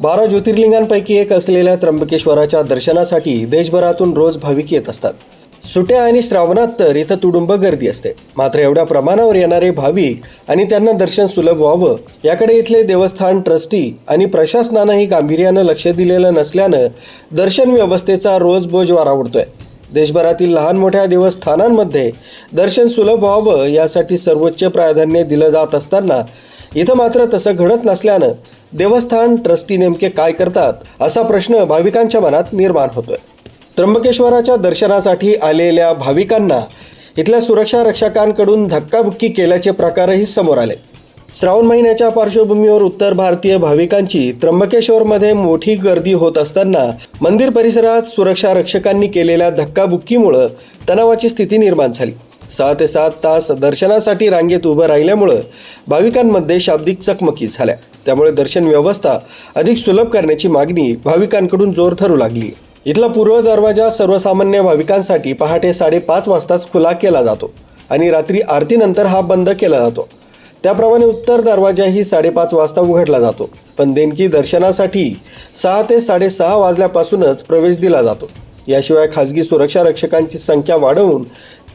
बारा ज्योतिर्लिंगांपैकी एक असलेल्या त्र्यंबकेश्वराच्या दर्शनासाठी देशभरातून रोज भाविक येत असतात. सुट्या आणि श्रावणात तर इथं तुडुंब गर्दी असते. मात्र एवढ्या प्रमाणावर येणारे भाविक आणि त्यांना दर्शन सुलभ व्हावं याकडे इथले देवस्थान ट्रस्टी आणि प्रशासनानंही गांभीर्यानं लक्ष दिलेलं नसल्यानं दर्शन व्यवस्थेचा रोज बोज वारा उडतोय. देशभरातील लहान मोठ्या देवस्थानांमध्ये दर्शन सुलभ व्हावं यासाठी सर्वोच्च प्राधान्य दिलं जात असताना इथं मात्र तसं घडत नसल्यानं देवस्थान ट्रस्टी नेमके काय करतात असा प्रश्न भाविकांच्या मनात निर्माण होतोय. त्र्यंबकेश्वराच्या दर्शनासाठी आलेल्या भाविकांना इथल्या सुरक्षा रक्षकांकडून धक्काबुक्की केल्याचे प्रकारही समोर आले. श्रावण महिन्याच्या पार्श्वभूमीवर उत्तर भारतीय भाविकांची त्र्यंबकेश्वरमध्ये मोठी गर्दी होत असताना मंदिर परिसरात सुरक्षा रक्षकांनी केलेल्या धक्काबुक्कीमुळं तणावाची स्थिती निर्माण झाली. सहा ते सात तास दर्शनासाठी रांगेत उभं राहिल्यामुळं भाविकांमध्ये शाब्दिक चकमकी झाल्या. त्यामुळे दर्शन व्यवस्था अधिक सुलभ करण्याची मागणी भाविकांकडून जोर ठरू लागली. इथला पूर्व दरवाजा सर्वसामान्य भाविकांसाठी पहाटे साडेपाच वाजताच खुला केला जातो आणि रात्री आरतीनंतर हा बंद केला जातो. त्याप्रमाणे उत्तर दरवाजाही साडेपाच वाजता उघडला जातो पण देणगी दर्शनासाठी सहा ते साडेसहा वाजल्यापासूनच प्रवेश दिला जातो. याशिवाय खाजगी सुरक्षा रक्षकांची संख्या वाढवून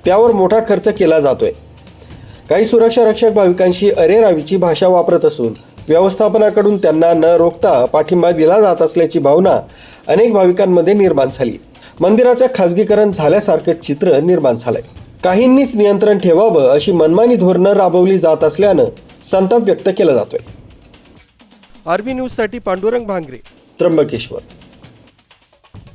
त्यावर मोठा खर्च केला जातोय. काही सुरक्षा रक्षक भाविकांशी अरेरावीची भाषा वापरत असून व्यवस्थापनाकडून त्यांना न रोखता पाठिंबा दिला जात असल्याची भावना अनेक भाविकांमध्ये निर्माण झाली. मंदिराचं खाजगीकरण झाल्यासारखं चित्र निर्माण झालंय. काहींनीच नियंत्रण ठेवावं अशी मनमानी धोरणं राबवली जात असल्यानं संताप व्यक्त केला जातोय. आरबी न्यूजसाठी पांडुरंग भांगरे त्र्यंबकेश्वर.